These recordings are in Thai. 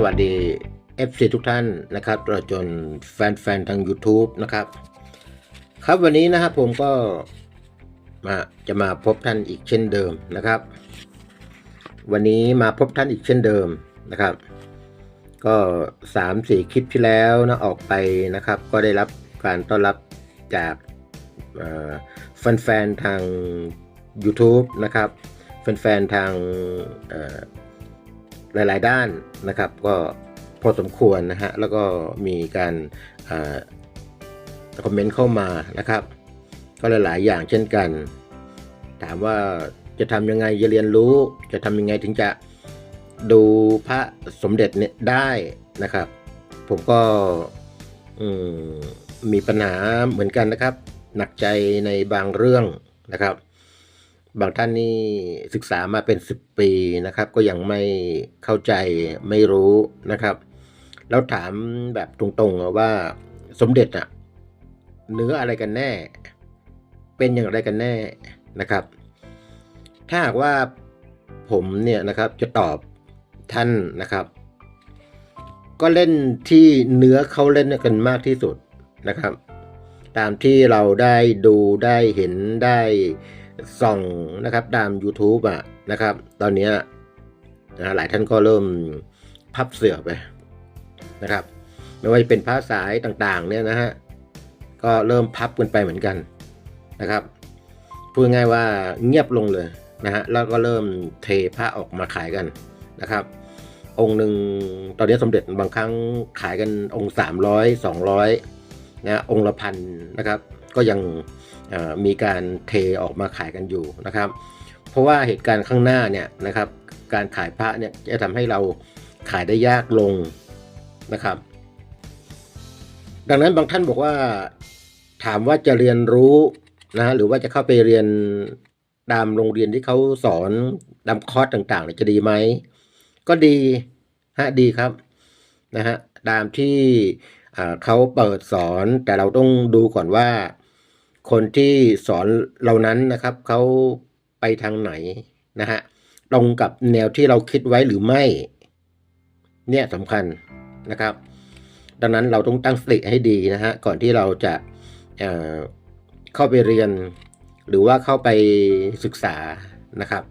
สวัสดี FC ทุกท่านนะครับตลอดจนแฟนๆทาง YouTube นะครับ ครับวันนี้นะครับผมก็มาจะมาพบท่านอีกเช่นเดิมนะครับ วันนี้มาพบท่านอีกเช่นเดิมนะครับ ก็สามสี่คลิปที่แล้วนะออกไปนะครับ ก็ได้รับการต้อนรับจากแฟนๆทาง YouTube นะครับแฟนๆทาง หลาย ๆ ด้านนะครับก็พอสมควรนะฮะแล้วก็มีการคอมเมนต์เข้ามานะครับ ก็หลาย ๆ อย่างเช่นกัน ถามว่าจะทำยังไงจะเรียนรู้ จะทำยังไงถึงจะดูพระสมเด็จเนี่ยได้นะครับ ผมก็มีปัญหาเหมือนกันนะครับ หนักใจในบางเรื่องนะครับ บางท่านนี่ศึกษามาเป็น 10 ปีนะครับ ก็ยังไม่เข้าใจไม่รู้นะครับ แล้วถามแบบตรงๆว่าสมเด็จอะเนื้ออะไรกันแน่ เป็นอย่างไรกันแน่นะครับ ถ้าหากว่าผมเนี่ยนะครับจะตอบท่านนะครับ ก็เล่นที่เนื้อเขาเล่นกันมากที่สุดนะครับ ตามที่เราได้ดูได้เห็นได้ ส่องนะครับตาม YouTube อะนะครับ ตอนนี้นะหลายท่านก็เริ่มพับเสือไปนะครับ ไม่ว่าจะเป็นภาษายต่างๆ เนี่ยนะฮะก็เริ่มพับกันไปเหมือนกันนะครับพูดง่ายว่าเงียบลงเลยนะฮะแล้วก็เริ่มเทพระออกมาขายกันนะครับ องค์หนึ่งตอนนี้สมเด็จบางครั้งขายกันองค์300 200นะองค์ละพันนะครับ ก็ยัง มีการเทออกมาขายกันอยู่นะครับ เพราะว่าเหตุการณ์ข้างหน้าเนี่ยนะครับการขายพระเนี่ยจะทำให้เราขายได้ยากลงนะครับ ดังนั้นบางท่านบอกว่าถามว่าจะเรียนรู้นะหรือว่าจะเข้าไปเรียนตามโรงเรียนที่เขาสอนตามคอร์สต่างๆจะดีไหมก็ดีฮะดีครับนะฮะตามที่เขาเปิดสอนแต่เราต้องดูก่อนว่า คนที่สอนเรานั้นนะครับเขาไปทางไหนนะฮะตรงกับแนวที่เราคิดไว้หรือไม่ เนี่ยสำคัญนะครับ ดังนั้นเราต้องตั้งสติให้ดีนะฮะก่อนที่เราจะเเข้าไปเรียน หรือว่าเข้าไปศึกษานะครับ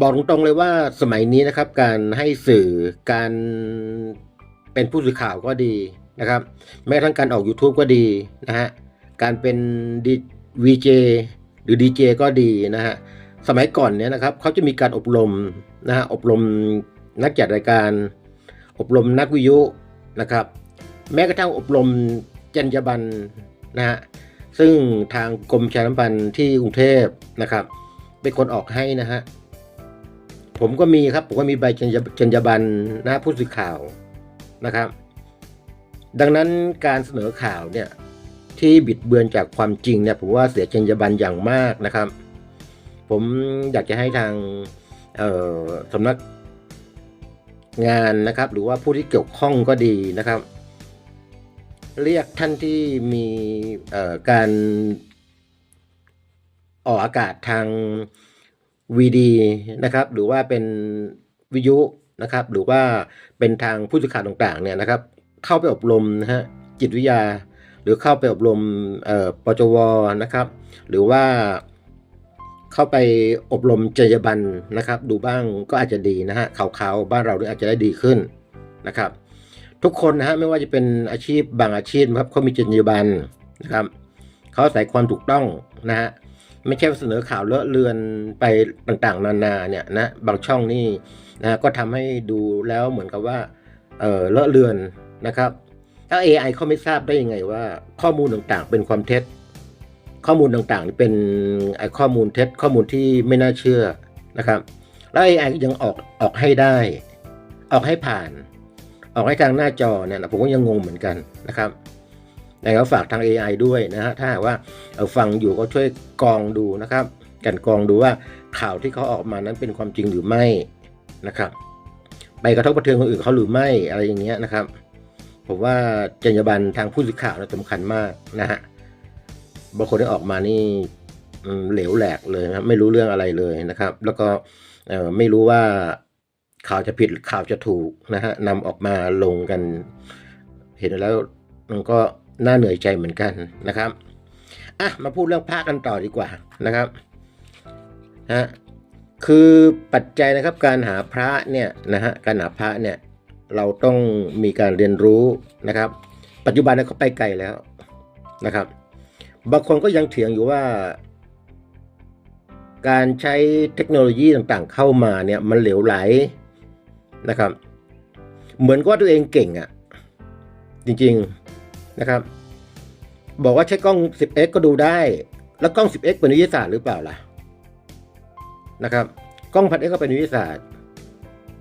บอกตรงๆเลยว่าสมัยนี้นะครับ การให้สื่อการเป็นผู้สื่อข่าวก็ดีนะครับ แม้กระทั่งการออก YouTube ก็ดีนะฮะ การเป็นดีวีเจหรือดีเจก็ดีนะฮะสมัยก่อนเนี่ยนะครับเขาจะมีการอบรมนะฮะอบรมนักจัดรายการ อบรมนักวิทยุนะครับ แม้กระทั่งอบรมจรรยาบรรณนะฮะซึ่งทางกรมชาสัมพันธ์ที่กรุงเทพนะครับ เป็นคนออกให้นะฮะผมก็มีครับผมก็มีใบจรรยาจรรยาบรรณนะผู้สื่อข่าวนะครับ ดังนั้นการเสนอข่าวเนี่ย ที่บิดเบือนจากความจริงเนี่ยผมว่าเสียจรรยาบรรณอย่างมากนะครับ ผมอยากจะให้ทางสำนักงานนะครับ หรือว่าผู้ที่เกี่ยวข้องก็ดีนะครับ เรียกท่านที่มีการออกอากาศทางวีดีนะครับ หรือว่าเป็นวิทยุนะครับ หรือว่าเป็นทางผู้สื่อข่าวต่างๆเนี่ยนะครับ เข้าไปอบรมนะฮะจิตวิทยา หรือเข้าไปอบรมปจวนะครับ หรือว่าเข้าไปอบรมจรรยาบรรณนะครับ ดูบ้างก็อาจจะดีนะฮะข่าวๆบ้านเราเนี่ยอาจจะได้ดีขึ้นนะครับ ทุกคนนะฮะไม่ว่าจะเป็นอาชีพบางอาชีพครับเขามีจรรยาบรรณนะครับเขาอาศัยความถูกต้องนะฮะไม่ใช่เสนอข่าวเลอะเลือนไปต่างๆ นานาเนี่ยนะบางช่องนี่นะก็ทำให้ดูแล้วเหมือนกับว่าเออเลอะเลือนนะครับ ถ้า AI เขาไม่ทราบได้ยังไงว่า ข้อมูลต่างๆ เป็นความเท็จ ข้อมูลต่างๆเป็นข้อมูลเท็จ ข้อมูลที่ไม่น่าเชื่อนะครับ แล้ว AI ยังออกออกให้ได้ ออกให้ผ่าน ออกให้ทางหน้าจอเนี่ยผมก็ยังงงเหมือนกันนะครับแต่ก็ฝากทาง AI ด้วยนะฮะถ้าว่าฟังอยู่ก็ช่วยกรองดูนะครับกันกรองดูว่าข่าวที่เขาออกมานั้นเป็นความจริงหรือไม่นะครับ ไปกระทบกระเทือนคนอื่นเขาหรือไม่อะไรอย่างเงี้ยนะครับ ผมว่าจรรยาบรรณทางผู้สื่อข่าวนะสำคัญมากนะฮะบางคนที่ออกมานี่เหลวแหลกเลยนะไม่รู้เรื่องอะไรเลยนะครับ แล้วก็ไม่รู้ว่าข่าวจะผิดข่าวจะถูกนะฮะนำออกมาลงกัน เห็นแล้วมันก็น่าเหนื่อยใจเหมือนกันนะครับอะมาพูดเรื่องพระกันต่อดีกว่านะครับฮะคือปัจจัยนะครับการหาพระเนี่ยนะฮะการหาพระเนี่ย เราต้องมีการเรียนรู้นะครับ ปัจจุบันเนี่ยเขาไปไกลแล้วนะครับ บางคนก็ยังเถียงอยู่ว่า การใช้เทคโนโลยีต่างๆ เข้ามาเนี่ยมันเหลวไหลนะครับ เหมือนกับตัวเองเก่งอะ่ะ จริงๆนะครับ บอกว่าใช้กล้อง 10x ก็ดูได้ แล้วกล้อง 10x เป็นวิทยาศาสตร์หรือเปล่าล่ะนะครับ กล้องพัน x ก็เป็นวิทยาศาสตร์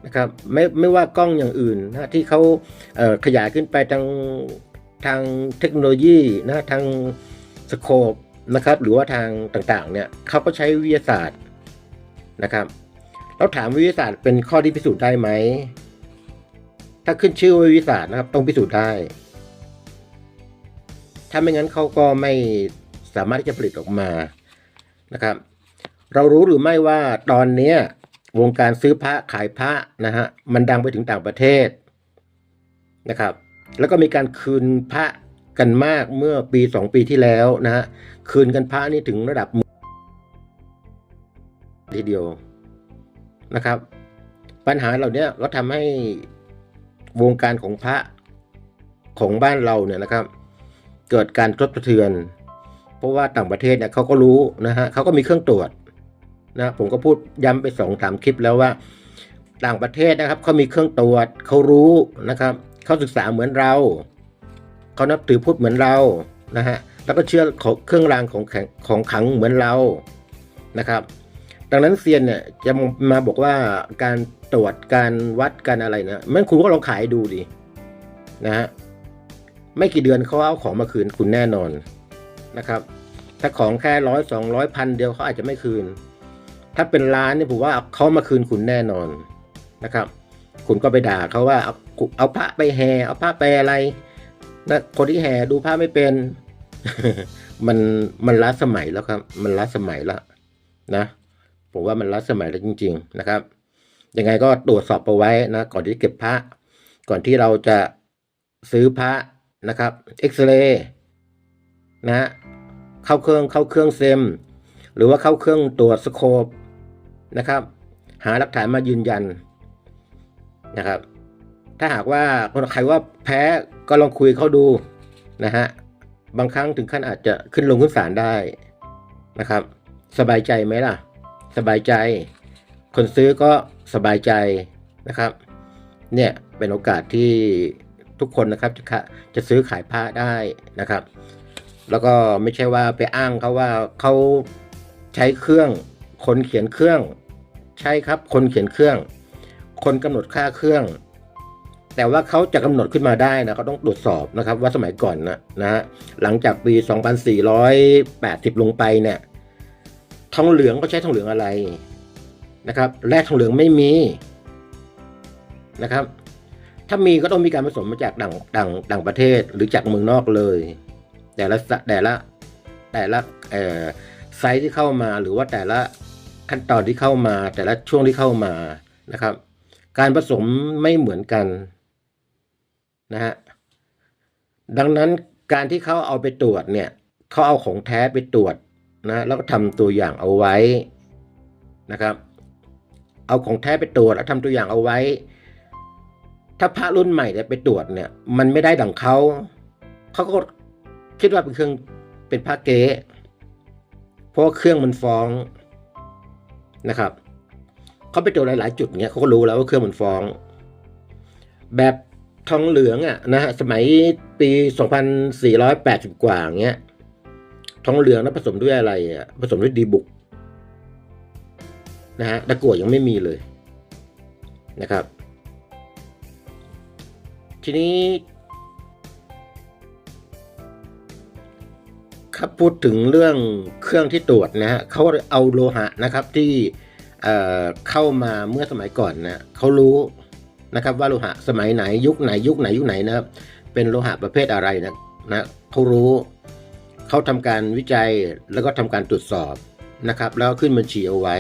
นะครับไม่ไม่ว่ากล้องอย่างอื่นนะที่เขาเขยายขึ้นไปทางทางเทคโนโลยีนะทางสโคปนะครับหรือว่าทางต่างๆเนี่ยเขาก็ใช้วิทยาศาสตร์นะครับเราถามวิทยาศาสตร์เป็นข้อที่พิสูจน์ได้ไหม ถ้าขึ้นชื่อวิทยาศาสตร์นะครับต้องพิสูจน์ได้ ถ้าไม่งั้นเขาก็ไม่สามารถที่จะผลิตออกมานะครับ เรารู้หรือไม่ว่าตอนนี้ วงการซื้อพระขายพระนะฮะมันดังไปถึงต่างประเทศนะครับ แล้วก็มีการคืนพระกันมากเมื่อปีสองปีที่แล้วนะฮะคืนกันพระนี่ถึงระดับหมื่ทีเดียวนะครับ ปัญหาเหล่านี้ก็ทำให้วงการของพระของบ้านเราเนี่ยนะครับ เกิดการทบกระเทือน เพราะว่าต่างประเทศเนี่ยเขาก็รู้นะฮะเขาก็มีเครื่องตรวจ นะผมก็พูดย้ำไปสองสามคลิปแล้วว่า ต่างประเทศนะครับเขามีเครื่องตรวจเขารู้นะครับเขาศึกษาเหมือนเราเขานับถือพุทธเหมือนเรานะฮะแล้วก็เชื่อเครื่องรางของแข็งของขังเหมือนเรานะครับ ดังนั้นเซียนเนี่ยจะมาบอกว่าการตรวจการวัดการอะไรนะมันคุณก็ลองขายดูดินะฮะไม่กี่เดือนเขาเอาของมาคืนคุณแน่นอนนะครับ ถ้าของแค่ร้อยสองร้อยพันเดียวเขาอาจจะไม่คืน ถ้าเป็นล้านเนี่ยผมว่าเขามาคืนคุณแน่นอนนะครับ คุณก็ไปด่าเขาว่าเอาเอาพระไปแห่เอาพระไปอะไรนะคนที่แห่ดูพระไม่เป็น มันมันล้าสมัยแล้วครับ มันล้าสมัยแล้วนะผมว่ามันล้าสมัยแล้วจริง ๆ นะครับยังไงก็ตรวจสอบเอาไว้นะก่อนที่เก็บพระ ก่อนที่เราจะซื้อพระนะครับเอ็กซเรย์นะเข้าเครื่องเข้าเครื่องเซมหรือว่าเข้าเครื่องตรวจสโคป นะครับ หาหลักฐานมายืนยันนะครับ ถ้าหากว่าคนใครว่าแพ้ก็ลองคุยเขาดูนะฮะบางครั้งถึงขั้นอาจจะขึ้นลงขึ้นศาลได้นะครับ สบายใจไหมล่ะ สบายใจ คนซื้อก็สบายใจนะครับ เนี่ยเป็นโอกาสที่ทุกคนนะครับจะคะจะซื้อขายผ้าได้นะครับ แล้วก็ไม่ใช่ว่าไปอ้างเขาว่าเขาใช้เครื่อง คนเขียนเครื่อง ใช่ครับ คนเขียนเครื่อง คนกำหนดค่าเครื่อง แต่ว่าเขาจะกำหนดขึ้นมาได้นะเขาต้องตรวจสอบนะครับ ว่าสมัยก่อนนะนะฮะหลังจากปี 2480 ลงไปเนี่ยทองเหลืองเขาใช้ทองเหลืองอะไรนะครับ แร่ทองเหลืองไม่มีนะครับ ถ้ามีก็ต้องมีการผสมมาจากต่างต่างต่างประเทศหรือจากเมืองนอกเลย แต่ละแต่ละแต่ละไซส์ที่เข้ามาหรือว่าแต่ละ ขั้นตอนที่เข้ามาแต่ละช่วงที่เข้ามานะครับ การผสมไม่เหมือนกันนะฮะดังนั้นการที่เขาเอาไปตรวจเนี่ยเขาเอาของแท้ไปตรวจนะแล้วก็ทำตัวอย่างเอาไว้นะครับ เอาของแท้ไปตรวจแล้วทำตัวอย่างเอาไว้ ถ้าพระรุ่นใหม่เนี่ยไปตรวจเนี่ย มันไม่ได้ดังเขาเขาก็คิดว่าเป็นเครื่องเป็นพระเก๊เพราะเครื่องมันฟ้อง นะครับเขาไปตรวจหลาย ๆ จุดเนี่ยเขาก็รู้แล้วว่าเครื่องมันฟ้อง แบบทองเหลืองอะนะฮะสมัยปี 2480 กว่าอย่างเงี้ยทองเหลืองนั้นผสมด้วยอะไรอะผสมด้วยดีบุกนะฮะตะกั่วยังไม่มีเลยนะครับ ทีนี้ ครับพูดถึงเรื่องเครื่องที่ตรวจนะฮะเขาเอาโลหะนะครับที่เอ่อเข้ามาเมื่อสมัยก่อนนะเขารู้นะครับว่าโลหะสมัยไหนยุคไหนยุคไหนยุคไหนนะครับเป็นโลหะประเภทอะไรนะนะเขารู้เขาทำการวิจัยแล้วก็ทำการตรวจสอบนะครับ แล้วขึ้นบัญชีเอาไว้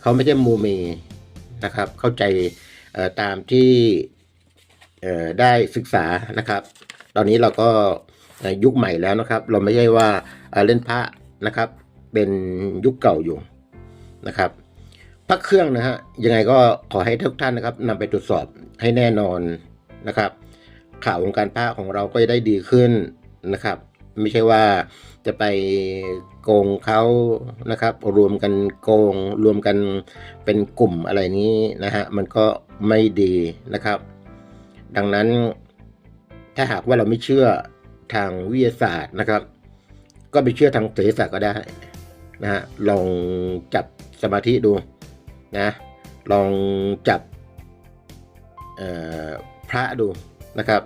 เขาไม่ใช่มูเมนะครับ เข้าใจตามที่ได้ศึกษานะครับ ตอนนี้เราก็ ยุคใหม่แล้วนะครับ เราไม่ใช่ว่าเล่นพระนะครับ เป็นยุคเก่าอยู่นะครับพระเครื่องนะฮะยังไงก็ขอให้ทุกท่านนะครับนำไปตรวจสอบให้แน่นอนนะครับ ข่าววงการพระของเราก็จะได้ดีขึ้นนะครับ ไม่ใช่ว่าจะไปโกงเขานะครับ รวมกันโกงรวมกันเป็นกลุ่มอะไรนี้นะฮะมันก็ไม่ดีนะครับ ดังนั้นถ้าหากว่าเราไม่เชื่อ ทางวิทยาศาสตร์นะครับ ก็ไปเชื่อทางเศรษฐศาสตร์ก็ได้นะฮะลองจับสมาธิดูนะลองจับพระดูนะครับ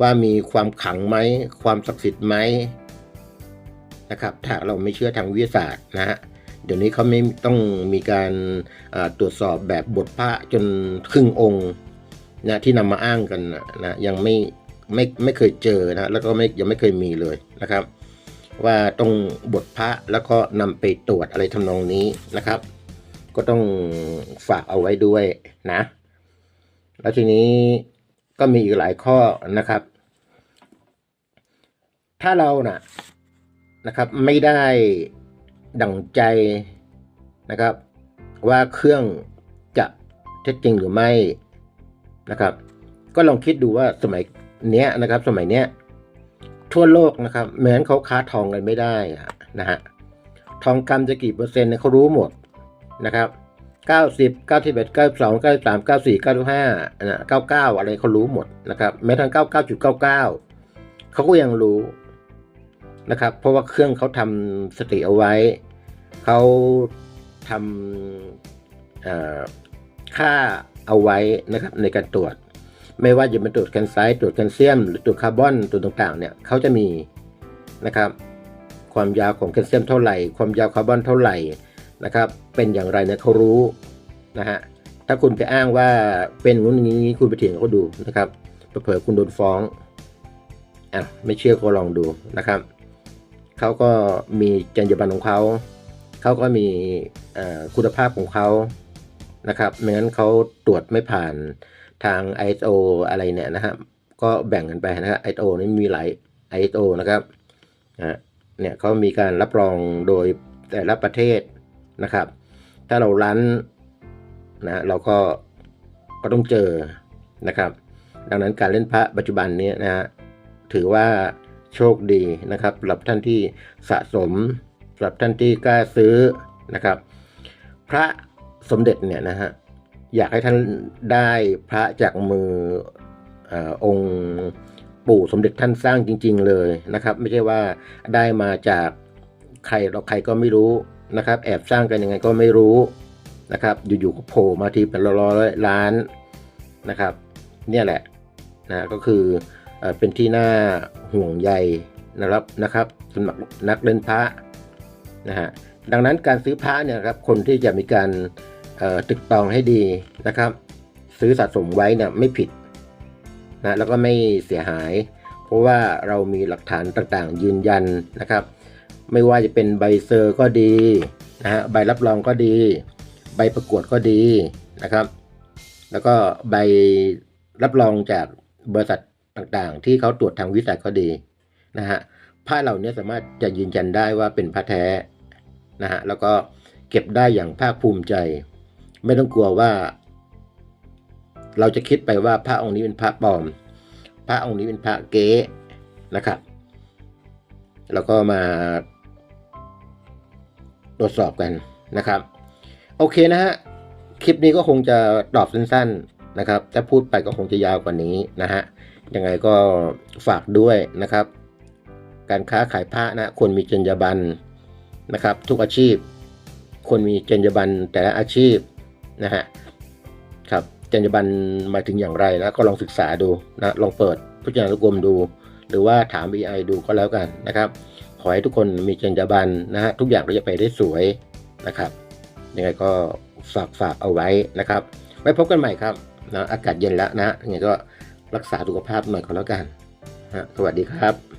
ว่ามีความขังไหมความศักดิ์สิทธิ์ไหมนะครับ ถ้าเราไม่เชื่อทางวิทยาศาสตร์นะฮะเดี๋ยวนี้เขาไม่ต้องมีการตรวจสอบแบบบทพระจนครึ่งองค์นะที่นำมาอ้างกันนะนะยังไม่ ไม่ไม่เคยเจอนะแล้วก็ไม่ยังไม่เคยมีเลยนะครับ ว่าต้องบทพระแล้วก็นำไปตรวจอะไรทำนองนี้นะครับ ก็ต้องฝากเอาไว้ด้วยนะ แล้วทีนี้ก็มีอีกหลายข้อนะครับ ถ้าเรานะ่ะนะครับไม่ได้ดั่งใจนะครับ ว่าเครื่องจะเท็จจริงหรือไม่นะครับ ก็ลองคิดดูว่าสมัย เนี้ยนะครับ สมัยเนี้ยทั่วโลกนะครับเหมือนเขาค้าทองกันไม่ได้ะนะฮะทองคำจะกี่เปอร์เซ็นต์เนี่ยเขารู้หมดนะครับเก้าสิบเก้าสิบเอ็ดเก้าสองเก้าสามเก้าสี่เก้าห้านะเก้าเก้าอะไรเขารู้หมดนะครับ แม้ทั้งเก้าเก้าจุดเก้าเก้าเขาก็ยังรู้นะครับ เพราะว่าเครื่องเขาทำสติเอาไว้ เขาทำค่าเอาไว้นะครับในการตรวจ ไม่ว่าจะเป็นตรวจแคนไซต์ตรวจแคลเซียม หรือตรวจคาร์บอนตัวจต่างๆเนี่ยเขาจะมีนะครับความยาวของแคลเซียมเท่าไหร่ ความยาวคาร์บอนเท่าไหร่นะครับเป็นอย่างไรเนี่ยเขารู้นะฮะถ้าคุณไปอ้างว่าเป็นงู้นนี้คุณไปเถียงเขาดูนะครับเผลอคุณโดนฟ้องอะไม่เชื่อก็ลองดูนะครับเขาก็มีจรรยาบรรณของเขาเขาก็มีคุณภาพของเขานะครับไม่งั้นเขาตรวจไม่ผ่าน ทาง ISO อะไรเนี่ยนะฮะก็แบ่งกันไปนะฮะ ISO นี่มีหลาย ISO นะครับเนี่ยเขามีการรับรองโดยแต่ละประเทศนะครับ ถ้าเรารันนะเราก็ก็ต้องเจอนะครับ ดังนั้นการเล่นพระปัจจุบันนี้นะฮะถือว่าโชคดีนะครับสำหรับท่านที่สะสมสำหรับท่านที่กล้าซื้อนะครับ พระสมเด็จเนี่ยนะฮะ อยากให้ท่านได้พระจากมืออองค์ปู่สมเด็จท่านสร้างจริง ๆ เลยนะครับ ไม่ใช่ว่าได้มาจากใครเราใครก็ไม่รู้นะครับ แอบสร้างกันยังไงก็ไม่รู้นะครับ อยู่ๆก็โผล่มาทีเป็นร้อยล้านนะครับ เนี่ยแหละนะก็คือเอเป็นที่น่าห่วงใยนะครับนะครับสำหรับนักเล่นพระนะฮะดังนั้นการซื้อพระเนี่ยครับคนที่จะมีการ ตึกตองให้ดีนะครับ ซื้อสะสมไว้เนี่ยไม่ผิดนะแล้วก็ไม่เสียหาย เพราะว่าเรามีหลักฐานต่างๆ ยืนยันนะครับ ไม่ว่าจะเป็นใบเซอร์ก็ดีนะฮะใบรับรองก็ดี ใบประกวดก็ดีนะครับ แล้วก็ใบรับรองจากบริษัทต่างๆ ที่เขาตรวจทางวิจัยก็ดีนะฮะผ้าเหล่านี้สามารถจะยืนยันได้ว่าเป็นผ้าแท้นะฮะแล้วก็เก็บได้อย่างภาคภูมิใจ ไม่ต้องกลัวว่า เราจะคิดไปว่าพระองค์นี้เป็นพระปลอม พระองค์นี้เป็นพระเก๊นะครับ แล้วก็มาตรวจสอบกันนะครับ โอเคนะฮะคลิปนี้ก็คงจะตอบสั้น ๆนะครับถ้าพูดไปก็คงจะยาวกว่านี้นะฮะยังไงก็ฝากด้วยนะครับ การค้าขายผ้านะควรมีจรรยาบรรณนะครับ ทุกอาชีพควรมีจรรยาบรรณแต่ละอาชีพ นะฮะครับจรรยาบรรณหมายถึงอย่างไรนะก็ลองศึกษาดูนะลองเปิดพจนานุกรมดู หรือว่าถาม BI ดูก็แล้วกันนะครับขอให้ทุกคนมีจรรยาบรรณนะฮะทุกอย่างเราจะไปได้สวยนะครับยังไงก็ฝากฝากเอาไว้นะครับ ไว้พบกันใหม่ครับนะอากาศเย็นแล้วนะยังไงก็รักษาสุขภาพหน่อยก็แล้วกันนะสวัสดีครับ